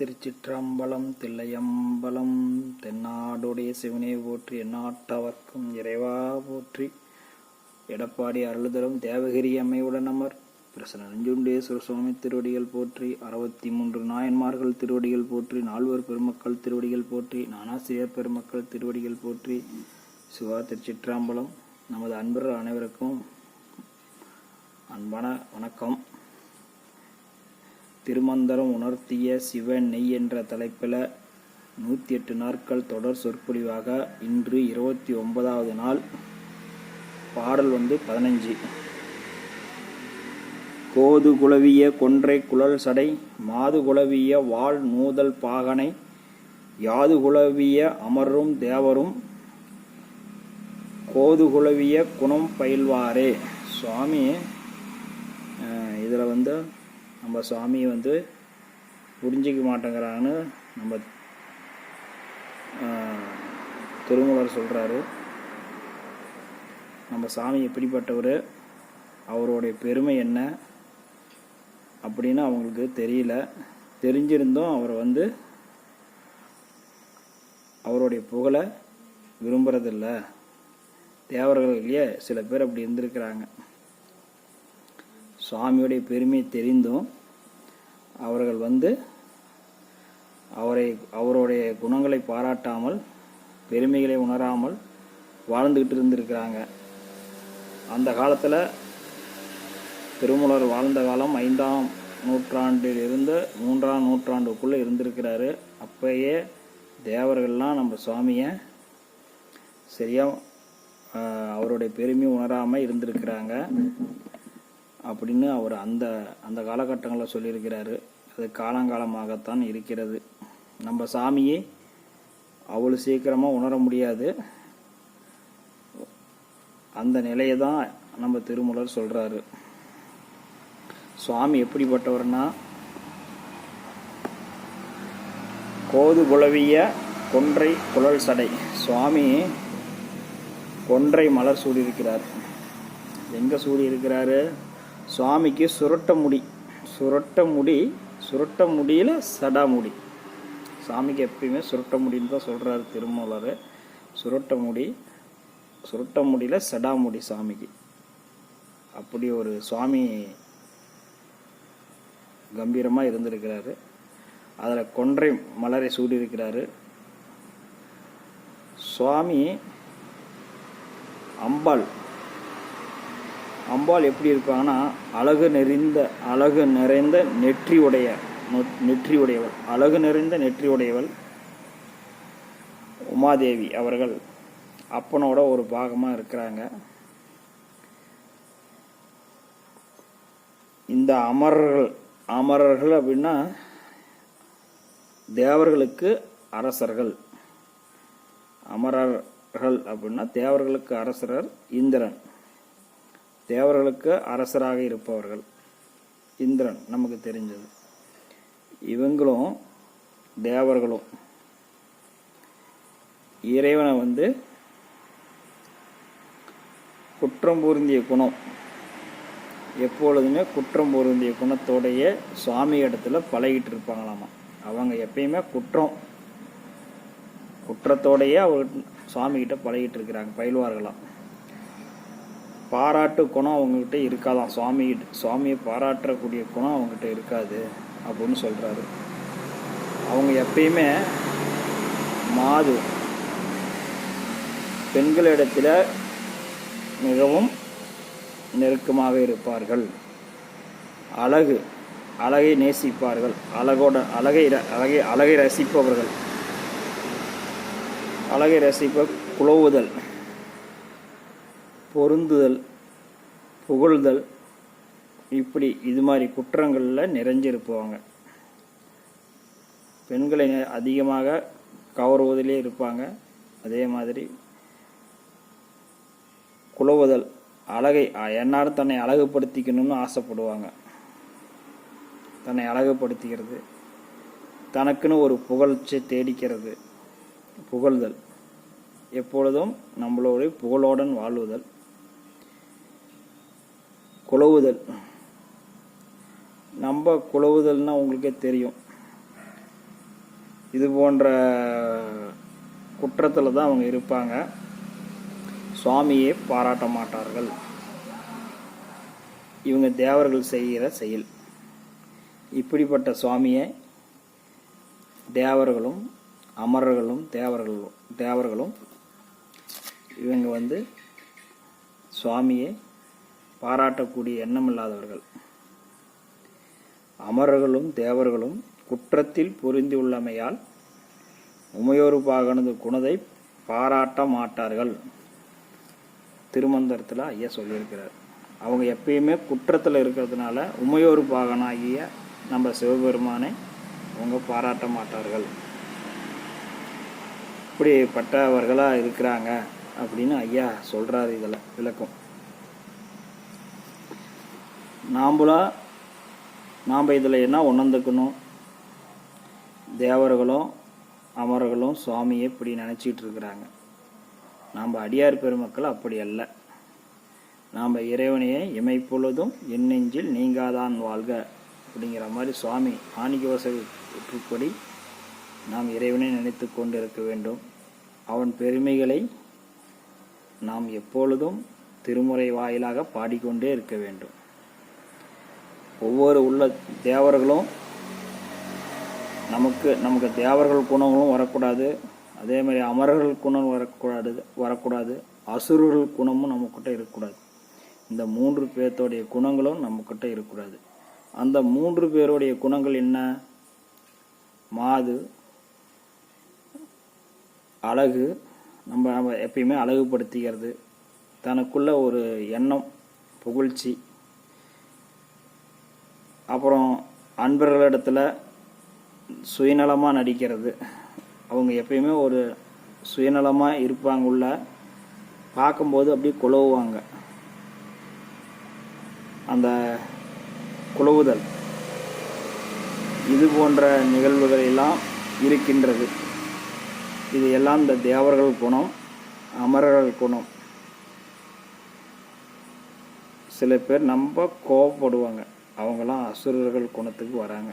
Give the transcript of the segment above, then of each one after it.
திருச்சிற்றம்பலம் தில்லையம்பலம் தென்னாடுடைய சிவனே போற்றி எந்நாட்டவர்க்கும் இறைவா போற்றி. எடப்பாடி அருள்தரும் தேவகிரி அம்மையுடன் அமர். பிரசன நஞ்சுண்டேஸ்வர சுவாமி திருவடிகள் போற்றி. அறுபத்தி மூன்று நாயன்மார்கள் திருவடிகள் போற்றி. நால்வர் பெருமக்கள் திருவடிகள் போற்றி. நானாசிரியர் பெருமக்கள் திருவடிகள் போற்றி. சிவா திருச்சிற்றம்பலம். நமது அன்பர்கள் அனைவருக்கும் அன்பான வணக்கம். திருமந்தரம் உணர்த்திய சிவ நெய் என்ற தலைப்பில் நூற்றி எட்டு நாட்கள் தொடர் சொற்பொழிவாக இன்று இருபத்தி ஒன்பதாவது நாள் பாடல் வந்து பதினஞ்சு. கோது குலவிய கொன்றை குழல் சடை மாது குலவிய வாள் நூதல் பாகனை யாது குலவிய அமரும் தேவரும் கோது குலவிய குணம் பயில்வாரே. சுவாமி இதில் வந்து நம்ம சுவாமியை வந்து புரிஞ்சிக்க மாட்டேங்கிறாங்கன்னு நம்ம திருமூலர் சொல்கிறாரு நம்ம சாமி எப்படிப்பட்டவர் அவருடைய பெருமை என்ன அப்படின்னு அவங்களுக்கு தெரியல. தெரிஞ்சிருந்தும் அவரை வந்து அவருடைய புகழை தேவர்கள் இல்லையே சில பேர் அப்படி இருந்திருக்கிறாங்க. சுவாமியுடைய பெருமை தெரிந்தும் அவர்கள் வந்து அவரை அவருடைய குணங்களை பாராட்டாமல் பெருமைகளை உணராமல் வாழ்ந்துக்கிட்டு இருந்திருக்கிறாங்க. அந்த காலத்தில் திருமூலர் வாழ்ந்த காலம் ஐந்தாம் நூற்றாண்டில் இருந்து மூன்றாம் நூற்றாண்டுக்குள்ளே இருந்திருக்கிறாரு. அப்பயே தேவர்கள்லாம் நம்ம சுவாமியை சரியாக அவருடைய பெருமை உணராமல் இருந்திருக்கிறாங்க. அப்படின்னு அவர் அந்த அந்த காலகட்டங்களில் சொல்லியிருக்கிறாரு. அது காலங்காலமாகத்தான் இருக்கிறது. நம்ம சாமியை அவ்வளோ சீக்கிரமாக உணர முடியாது. அந்த நிலையை தான் நம்ம திருமூலர் சொல்கிறாரு சுவாமி எப்படிப்பட்டவர்னா கோது குலவிய கொன்றை குழல் சடை. சுவாமி கொன்றை மலர் சூடியிருக்கிறார். எங்கே சூடியிருக்கிறாரு? சுவாமிக்கு சுரட்ட முடி. சுரட்ட முடி சுரட்ட முடியில் சடாமுடி சாமிக்கு எப்பயுமே சுரட்ட முடின்னு தான் சொல்கிறாரு திருமூலர். சுரட்ட முடி சுரட்ட முடியில் சடாமுடி சாமிக்கு அப்படி ஒரு சுவாமி கம்பீரமாக இருந்திருக்கிறாரு. அதில் கொன்றை மலரை சூடியிருக்கிறாரு. சுவாமி அம்பாள் அம்பாள் எப்படி இருப்பாங்கன்னா அழகு நிறைந்த அழகு நிறைந்த நெற்றி உடைய நெற்றி உடையவள் அழகு நிறைந்த நெற்றி உடையவள் உமாதேவி அவர்கள் அப்பனோட ஒரு பாகமாக இருக்கிறாங்க. இந்த அமரர்கள் அமரர்கள் அப்படின்னா தேவர்களுக்கு அரசர்கள். அமரர்கள் அப்படின்னா தேவர்களுக்கு அரசரர் இந்திரன். தேவர்களுக்கு அரசராக இருப்பவர்கள். இந்திரன் நமக்கு தெரிஞ்சது. இவங்களும் தேவர்களும். இறைவனை வந்து குற்றம் பொருந்திய குணம். எப்பொழுதுமே குற்றம் பொருந்திய குணத்தோடைய சுவாமி இடத்துல பழகிட்டு இருப்பாங்களாமா அவங்க எப்பயுமே குற்றம். குற்றத்தோடையே அவர் சுவாமிகிட்ட பழகிட்டு இருக்கிறாங்க பயில்வார்களாம். பாராட்டு குணம் அவங்கக்கிட்ட இருக்காதான். சுவாமி சுவாமியை பாராட்டக்கூடிய குணம் அவங்ககிட்ட இருக்காது அப்படின்னு சொல்கிறாரு அவங்க எப்பயுமே மாது பெண்களிடத்தில் மிகவும் நெருக்கமாக இருப்பார்கள். அழகு அழகை நேசிப்பார்கள். அழகோட அழகை அழகை அழகை ரசிப்பவர்கள். அழகை ரசிப்ப குழவுதல். பொருந்துதல் புகழ்தல் இப்படி இது மாதிரி குற்றங்களில் நிறைஞ்சிருப்பாங்க பெண்களை அதிகமாக கவருவதிலே இருப்பாங்க. அதே மாதிரி குலவுதல் அழகை என்னாரும் தன்னை அழகுபடுத்திக்கணும்னு ஆசைப்படுவாங்க. தன்னை அழகுபடுத்திக்கிறது. தனக்குன்னு ஒரு புகழ்ச்சி தேடிக்கிறது. புகழ்தல். எப்பொழுதும் நம்மளோட புகழோடன் வாழ்வுதல். குழவுதல். நம்ம குழவுதல்னால் உங்களுக்கே தெரியும். இது போன்ற குற்றத்தில் தான் அவங்க இருப்பாங்க. சுவாமியை பாராட்ட மாட்டார்கள். இவங்க தேவர்கள் செய்கிற செயல். இப்படிப்பட்ட சுவாமியை தேவர்களும் அமரர்களும் தேவர்களும் தேவர்களும் இவங்க வந்து சுவாமியை பாராட்டக்கூடிய எண்ணமில்லாதவர்கள் அமரர்களும் தேவர்களும் குற்றத்தில் பொருந்தியுள்ளமையால் உமையோரு பாகனது குணத்தை பாராட்ட மாட்டார்கள். திருமந்திரத்தில் ஐயா சொல்லியிருக்கிறார். அவங்க எப்பயுமே குற்றத்தில் இருக்கிறதுனால உமையோரு பாகனாகிய நம்ம சிவபெருமானை அவங்க பாராட்ட மாட்டார்கள். இப்படிப்பட்டவர்களாக இருக்கிறாங்க அப்படின்னு ஐயா சொல்கிறாரு இதில் விளக்கம். நாம்பளா நாம் இதில் என்ன உணர்ந்துக்கணும்? தேவர்களும் அமரர்களும் சுவாமியை இப்படி நினச்சிக்கிட்டு இருக்கிறாங்க. நாம் அடியார் பெருமக்கள் அப்படி அல்ல. நாம் இறைவனையே இமைப்பொழுதும் எண்ணெஞ்சில் நீங்காதான் வாழ்க அப்படிங்கிற மாதிரி சுவாமி ஆணிகோசப்படி நாம் இறைவனை நினைத்து கொண்டு இருக்க வேண்டும். அவன் பெருமைகளை நாம் எப்பொழுதும் திருமுறை வாயிலாக பாடிக்கொண்டே இருக்க வேண்டும். ஒவ்வொரு உள்ள தேவர்களும் நமக்கு நமக்கு தேவர்கள் குணங்களும் வரக்கூடாது. அதே மாதிரி அமரர்கள் குணம் வரக்கூடாது வரக்கூடாது. அசுரர்கள் குணமும் நம்மக்கிட்ட இருக்கக்கூடாது. இந்த மூன்று பேர்த்தோடைய குணங்களும் நம்மக்கிட்ட இருக்கக்கூடாது. அந்த மூன்று பேருடைய குணங்கள் என்ன? மாது அழகு நம்ம நம்ம எப்பயுமே அழகுபடுத்திக்கிறது. தனக்குள்ள ஒரு எண்ணம் புகழ்ச்சி அப்புறம் அன்பர்களிடத்தில் சுயநலமாக நடிக்கிறது. அவங்க எப்பயுமே ஒரு சுயநலமாக இருப்பாங்க உள்ள பார்க்கும்போது அப்படியே குழவுவாங்க. அந்த குழவுதல். இது போன்ற நிகழ்வுகள் எல்லாம் இருக்கின்றது. இது எல்லாம் இந்த தேவர்கள் குணம் அமரர்கள் குணம். சில பேர் ரொம்ப கோவப்படுவாங்க. அவங்களாம் அசுரர்கள் குணத்துக்கு வராங்க.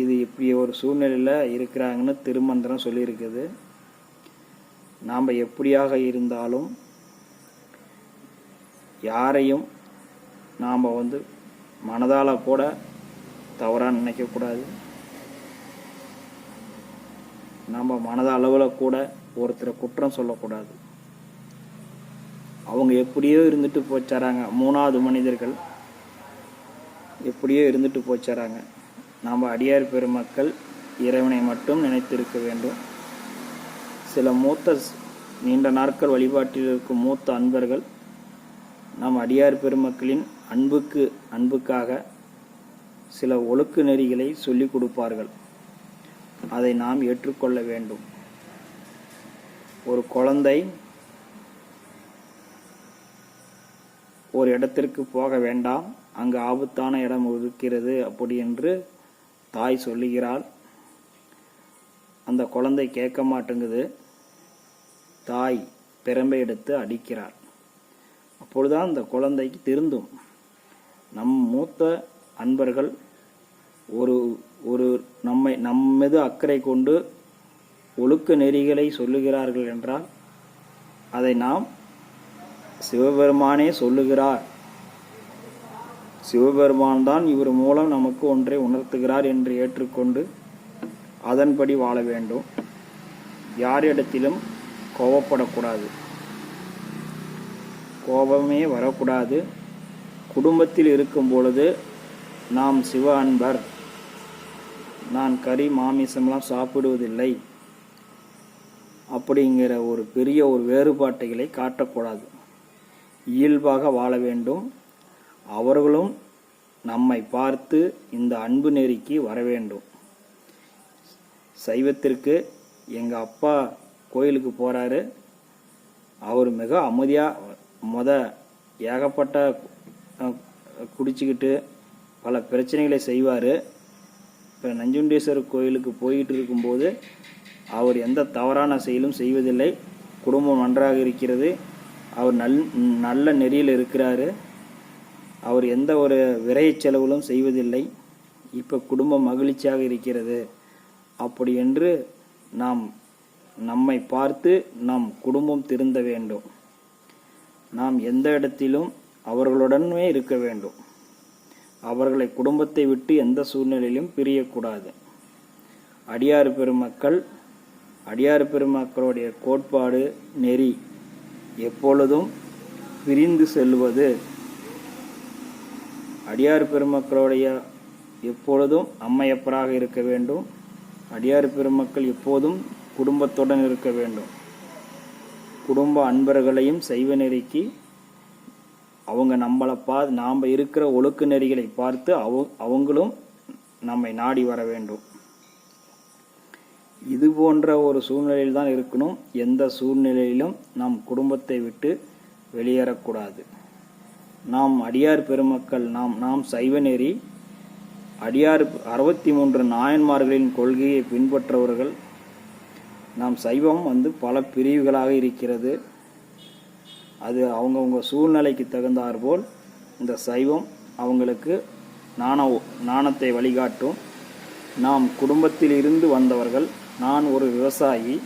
இது இப்படி ஒரு சூழ்நிலையில் இருக்கிறாங்கன்னு திருமந்திரம் சொல்லியிருக்குது. நாம் எப்படியாக இருந்தாலும் யாரையும் நாம் வந்து மனதால் கூட தவறாக நினைக்கக்கூடாது நம்ம மனத அளவில் கூட ஒருத்தரை குற்றம் சொல்லக்கூடாது. அவங்க எப்படியோ இருந்துட்டு போச்சாராங்க. மூணாவது மனிதர்கள் எப்படியோ இருந்துட்டு போச்சாராங்க நாம் அடியார் பெருமக்கள் இறைவனை மட்டும் நினைத்திருக்க வேண்டும். சில மூத்த நீண்ட நாட்கள் வழிபாட்டில் இருக்கும் மூத்த அன்பர்கள் நம் அடியார் பெருமக்களின் அன்புக்கு அன்புக்காக சில ஒழுக்கு நெறிகளை சொல்லிக் கொடுப்பார்கள். அதை நாம் ஏற்றுக்கொள்ள வேண்டும். ஒரு குழந்தை ஒரு இடத்திற்கு போக வேண்டாம். அங்கு ஆபத்தான இடம் இருக்கிறது அப்படி என்று தாய் சொல்லுகிறாள். அந்த குழந்தை கேட்க மாட்டேங்குது. தாய் பிரம்பை எடுத்து அடிக்கிறாள். அப்பொழுதுதான் அந்த குழந்தைக்கு திருந்தும். நம் மூத்த அன்பர்கள் ஒரு ஒரு நம்மை நம் மீது அக்கறை கொண்டு ஒழுக்க நெறிகளை சொல்லுகிறார்கள் என்றால் அதை நாம் சிவபெருமானே சொல்லுகிறார். சிவபெருமான் தான் இவர் மூலம் நமக்கு ஒன்றை உணர்த்துகிறார் என்று ஏற்றுக்கொண்டு அதன்படி வாழ வேண்டும். யாரிடத்திலும் கோபப்படக்கூடாது. கோபமே வரக்கூடாது. குடும்பத்தில் இருக்கும் பொழுது நாம் சிவ அன்பர். நான் கறி மாமிசம்லாம் சாப்பிடுவதில்லை. அப்படிங்கிற ஒரு பெரிய ஒரு வேறுபாட்டுகளை காட்டக்கூடாது. இயல்பாக வாழ வேண்டும். அவர்களும் நம்மை பார்த்து இந்த அன்பு நெறிக்கு வர வேண்டும் சைவத்திற்கு எங்கள் அப்பா கோயிலுக்கு போகிறாரு அவர் மிக அமைதியாக மொத ஏகப்பட்ட குடிச்சிக்கிட்டு பல பிரச்சனைகளை செய்வார். இப்போ நஞ்சுண்டேஸ்வரர் கோயிலுக்கு போயிட்டு இருக்கும்போது அவர் எந்த தவறான செயலும் செய்வதில்லை. குடும்பம் நன்றாக இருக்கிறது. அவர் நல் நல்ல நெறியில் இருக்கிறாரு. அவர் எந்த ஒரு விரைய செலவுகளும் செய்வதில்லை. இப்போ குடும்பம் மகிழ்ச்சியாக இருக்கிறது. அப்படி என்று நாம் நம்மை பார்த்து நம் குடும்பம் திருந்த வேண்டும். நாம் எந்த இடத்திலும் அவர்களுடனே இருக்க வேண்டும். அவர்களை குடும்பத்தை விட்டு எந்த சூழ்நிலையிலும் பிரியக்கூடாது. அடியார் பெருமக்கள் அடியார் பெருமக்களுடைய கோட்பாடு நெறி எப்பொழுதும் பிரிந்து செல்வது அடியார் பெருமக்களுடைய எப்பொழுதும் அம்மையப்பராக இருக்க வேண்டும். அடியார் பெருமக்கள் எப்போதும் குடும்பத்துடன் இருக்க வேண்டும். குடும்ப அன்பர்களையும் செய்வ நெறிக்கு அவங்க நம்மளை பா நாம் இருக்கிற ஒழுக்க நெறிகளை பார்த்து அவ அவங்களும் நம்மை நாடி வர வேண்டும். இது போன்ற ஒரு சூழ்நிலையில் தான் இருக்கணும். எந்த சூழ்நிலையிலும் நம் குடும்பத்தை விட்டு வெளியேறக்கூடாது. நாம் அடியார் பெருமக்கள் நாம் நாம் சைவ நெறி அடியார் அறுபத்தி மூன்று நாயன்மார்களின் கொள்கையை பின்பற்றவர்கள் நாம் சைவம் வந்து பல பிரிவுகளாக இருக்கிறது. அது அவங்கவுங்க சூழ்நிலைக்கு தகுந்தாற்போல் இந்த சைவம் அவங்களுக்கு நாண நாணத்தை வழிகாட்டும். நாம் குடும்பத்தில் இருந்து வந்தவர்கள் நான் ஒரு விவசாயி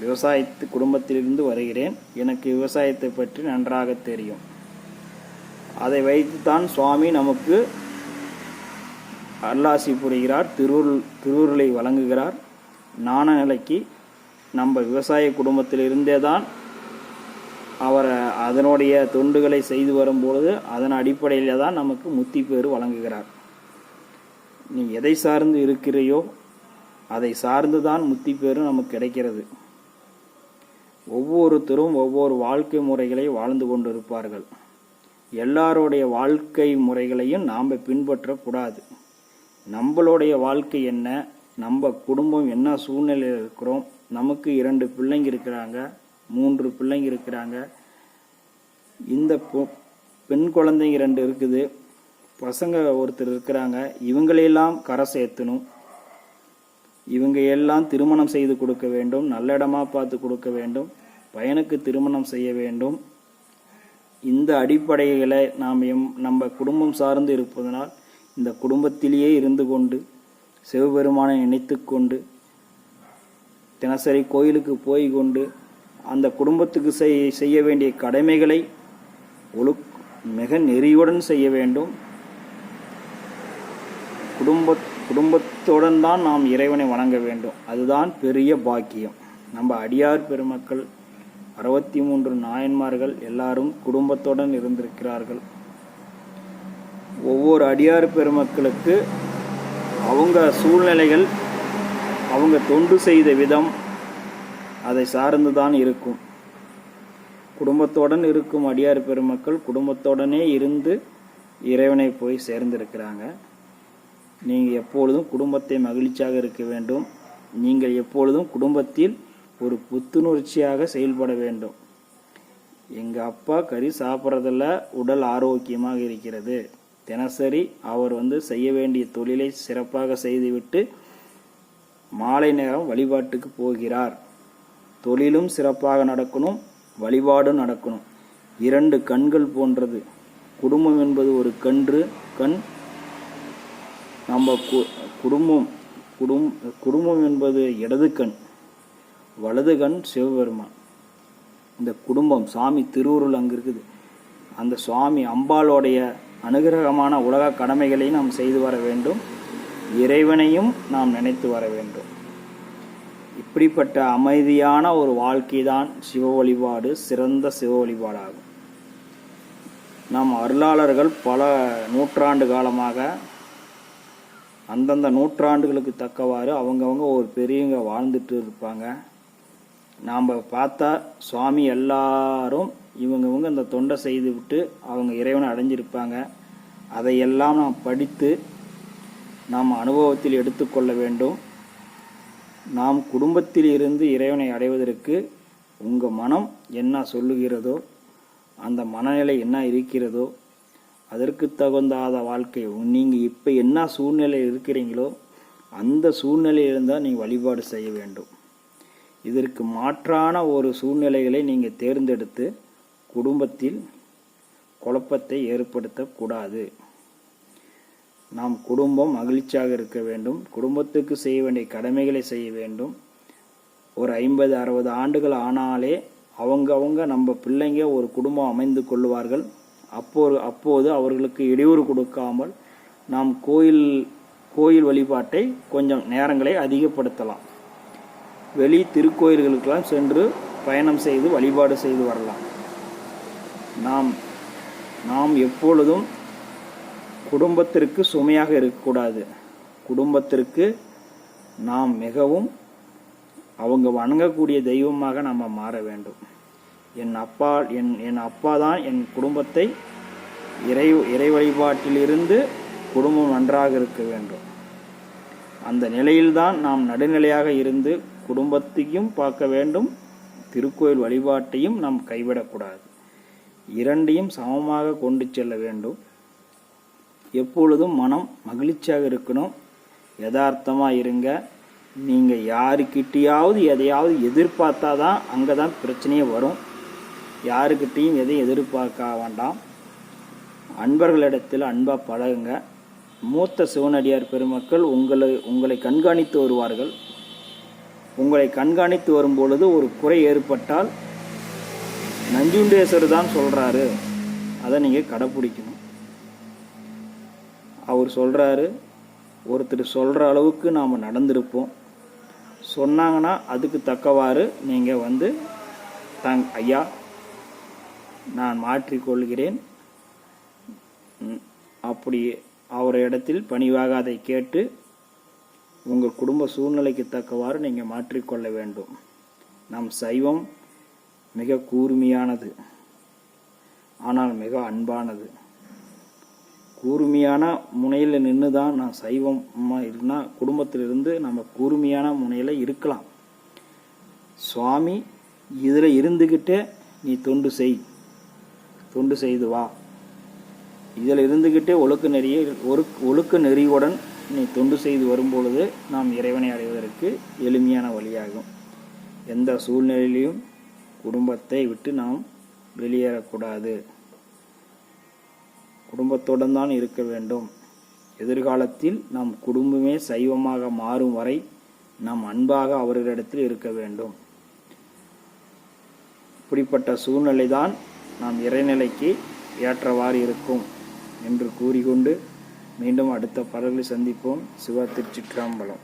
விவசாயத்து குடும்பத்திலிருந்து வருகிறேன். எனக்கு விவசாயத்தை பற்றி நன்றாக தெரியும். அதை வைத்துத்தான் சுவாமி நமக்கு அல்லாசி புரிகிறார் திருவுருள் திருவுருளை வழங்குகிறார். நாண நிலைக்கு நம்ம விவசாய குடும்பத்தில் இருந்தே தான் அவர் அதனுடைய தொண்டுகளை செய்து வரும்பொழுது அதன் அடிப்படையில் தான் நமக்கு முத்தி பேர் வழங்குகிறார். நீ எதை சார்ந்து இருக்கிறையோ அதை சார்ந்து தான் முத்தி பேரும் நமக்கு கிடைக்கிறது. ஒவ்வொருத்தரும் ஒவ்வொரு வாழ்க்கை முறைகளை வாழ்ந்து கொண்டிருப்பார்கள். எல்லாருடைய வாழ்க்கை முறைகளையும் நாம் பின்பற்றக்கூடாது. நம்மளுடைய வாழ்க்கை என்ன? நம்ம குடும்பம் என்ன சூழ்நிலையில் இருக்கிறோம்? நமக்கு இரண்டு பிள்ளைங்க இருக்கிறாங்க மூன்று பிள்ளைங்க இருக்கிறாங்க. இந்த பொ- பெண் குழந்தைங்க ரெண்டு இருக்குது பசங்க ஒருத்தர் இருக்கிறாங்க இவங்களையெல்லாம் கரை சேர்த்தணும். இவங்க எல்லாம் திருமணம் செய்து கொடுக்க வேண்டும் நல்ல இடமா பார்த்து கொடுக்க வேண்டும் பையனுக்கு திருமணம் செய்ய வேண்டும். இந்த அடிப்படைகளை நாம் எம் நம்ம குடும்பம் சார்ந்து இருப்பதனால் இந்த குடும்பத்திலேயே இருந்து கொண்டு சிவபெருமானை நினைத்து கொண்டு தினசரி கோயிலுக்கு போய் கொண்டு அந்த குடும்பத்துக்கு செய் செய்ய வேண்டிய கடமைகளை ஒழு மிக நெறியுடன் செய்ய வேண்டும். குடும்ப குடும்பத்துடன் தான் நாம் இறைவனை வணங்க வேண்டும். அதுதான் பெரிய பாக்கியம். நம்ம அடியார் பெருமக்கள் அறுபத்தி மூன்று நாயன்மார்கள் எல்லாரும் குடும்பத்துடன் இருந்திருக்கிறார்கள். ஒவ்வொரு அடியார் பெருமக்களுக்கு அவங்க சூழ்நிலைகள் அவங்க தொண்டு செய்த விதம் அதை சார்ந்து தான் இருக்கும். குடும்பத்துடன் இருக்கும் அடியார் பெருமக்கள் குடும்பத்துடனே இருந்து இறைவனை போய் சேர்ந்திருக்கிறாங்க. நீங்கள் எப்பொழுதும் குடும்பத்தை மகிழ்ச்சியாக இருக்க வேண்டும். நீங்கள் எப்பொழுதும் குடும்பத்தில் ஒரு புத்துணர்ச்சியாக செயல்பட வேண்டும். எங்கள் அப்பா கறி சாப்பிட்றதில் உடல் ஆரோக்கியமாக இருக்கிறது. தினசரி அவர் வந்து செய்ய வேண்டிய தொழிலை சிறப்பாக செய்துவிட்டு மாலை நேரம் வழிபாட்டுக்கு போகிறார். தொழிலும் சிறப்பாக நடக்கணும் வழிபாடும் நடக்கணும். இரண்டு கண்கள் போன்றது. குடும்பம் என்பது ஒரு கன்று கண் நம்ம கு- குடும்பம் குடும் குடும்பம் என்பது இடது கண். வலதுகண் சிவபெருமான். இந்த குடும்பம் சாமி திருவுருள் அங்கே இருக்குது அந்த சுவாமி அம்பாளுடைய அனுகிரகமான உலக கடமைகளை நாம் செய்து வர வேண்டும். இறைவனையும் நாம் நினைத்து வர வேண்டும். இப்படிப்பட்ட அமைதியான ஒரு வாழ்க்கை தான் சிவ வழிபாடு சிறந்த சிவ வழிபாடாகும். நம் அருளாளர்கள் பல நூற்றாண்டு காலமாக அந்தந்த நூற்றாண்டுகளுக்கு தக்கவாறு அவங்கவங்க ஒரு பெரியவங்க வாழ்ந்துட்டு இருப்பாங்க. நாம் பார்த்தா சுவாமி எல்லாரும் இவங்கவங்க இந்த தொண்டை செய்து விட்டு அவங்க இறைவனை அடைஞ்சிருப்பாங்க. அதையெல்லாம் நாம் படித்து நாம் அனுபவத்தில் எடுத்துக்கொள்ள வேண்டும். நாம் குடும்பத்தில் இருந்து இறைவனை அடைவதற்கு உங்கள் மனம் என்ன சொல்லுகிறதோ அந்த மனநிலை என்ன இருக்கிறதோ அதற்கு தகுந்தாத வாழ்க்கை நீங்கள் இப்போ என்ன சூழ்நிலையில் இருக்கிறீங்களோ அந்த சூழ்நிலையில் இருந்தால் நீங்கள் வழிபாடு செய்ய வேண்டும். இதற்கு மாற்றான ஒரு சூழ்நிலைகளை நீங்கள் தேர்ந்தெடுத்து குடும்பத்தில் குழப்பத்தை ஏற்படுத்தக்கூடாது. நாம் குடும்பம் மகிழ்ச்சியாக இருக்க வேண்டும். குடும்பத்துக்கு செய்ய வேண்டிய கடமைகளை செய்ய வேண்டும். ஒரு ஐம்பது அறுபது ஆண்டுகள் ஆனாலே அவங்க அவங்க நம்ம பிள்ளைங்க ஒரு குடும்பம் அமைந்து கொள்வார்கள். அப்போது அப்போது அவர்களுக்கு இடையூறு கொடுக்காமல் நாம் கோயில் கோயில் வழிபாட்டை கொஞ்சம் நேரங்களை அதிகப்படுத்தலாம். வெளி திருக்கோயில்களுக்கெல்லாம் சென்று பயணம் செய்து வழிபாடு செய்து வரலாம். நாம் நாம் எப்பொழுதும் குடும்பத்திற்கு சுமையாக இருக்கக்கூடாது. குடும்பத்திற்கு நாம் மிகவும் அவங்க வணங்கக்கூடிய தெய்வமாக நம்ம மாற வேண்டும். என் அப்பா என் என் அப்பா தான் என் குடும்பத்தை இறை இறை வழிபாட்டிலிருந்து குடும்பம் நன்றாக இருக்க வேண்டும். அந்த நிலையில்தான் நாம் நடுநிலையாக இருந்து குடும்பத்தையும் பார்க்க வேண்டும். திருக்கோயில் வழிபாட்டையும் நாம் கைவிடக்கூடாது. இரண்டையும் சமமாக கொண்டு செல்ல வேண்டும். எப்பொழுதும் மனம் மகிழ்ச்சியாக இருக்கணும். யதார்த்தமாக இருங்க. நீங்கள் யாருக்கிட்டேயாவது எதையாவது எதிர்பார்த்தா தான் அங்கே தான் பிரச்சனையே வரும். யாருக்கிட்டேயும் எதையும் எதிர்பார்க்க வேண்டாம். அன்பர்களிடத்தில் அன்பாக பழகுங்க. மூத்த சிவனடியார் பெருமக்கள் உங்களை உங்களை கண்காணித்து வருவார்கள். உங்களை கண்காணித்து வரும் பொழுது ஒரு குறை ஏற்பட்டால் நஞ்சுண்டேஸ்வர் தான் சொல்கிறாரு அதை நீங்கள் கடைப்பிடிக்கணும். அவர் சொல்கிறாரு ஒருத்தர் சொல்கிற அளவுக்கு நாம் நடந்திருப்போம். சொன்னாங்கன்னா அதுக்கு தக்கவாறு நீங்கள் வந்து தங் ஐயா நான் மாற்றிக்கொள்கிறேன். அப்படி அவர் இடத்தில் பணிவாக அதை கேட்டு உங்கள் குடும்ப சூழ்நிலைக்கு தக்கவாறு நீங்கள் மாற்றிக்கொள்ள வேண்டும். நம் சைவம் மிக கூர்மையானது. ஆனால் மிக அன்பானது. கூர்மையான முனையில் நின்று தான் நான் சைவமாக இருந்தால் குடும்பத்திலிருந்து நம்ம கூர்மையான முனையில் இருக்கலாம். சுவாமி இதில் இருந்துக்கிட்டே நீ தொண்டு செய். தொண்டு செய்து வா. இதில் இருந்துக்கிட்டே ஒழுக்க நெறிய ஒரு ஒழுக்க நெறியுடன் நீ தொண்டு செய்து வரும்பொழுது நாம் இறைவனை அடைவதற்கு எளிமையான வழியாகும். எந்த சூழ்நிலையிலும் குடும்பத்தை விட்டு நாம் வெளியேறக்கூடாது. குடும்பத்துடன் தான் இருக்க வேண்டும். எதிர்காலத்தில் நம் குடும்பமே சைவமாக மாறும் வரை நாம் அன்பாக அவர்களிடத்தில் இருக்க வேண்டும். இப்படிப்பட்ட சூழ்நிலை தான் நாம் இறைநிலைக்கு ஏற்றவாறு இருக்கும் என்று கூறிக்கொண்டு மீண்டும் அடுத்த படங்களை சந்திப்போம். சிவா திருச்சிற்றம்பலம்.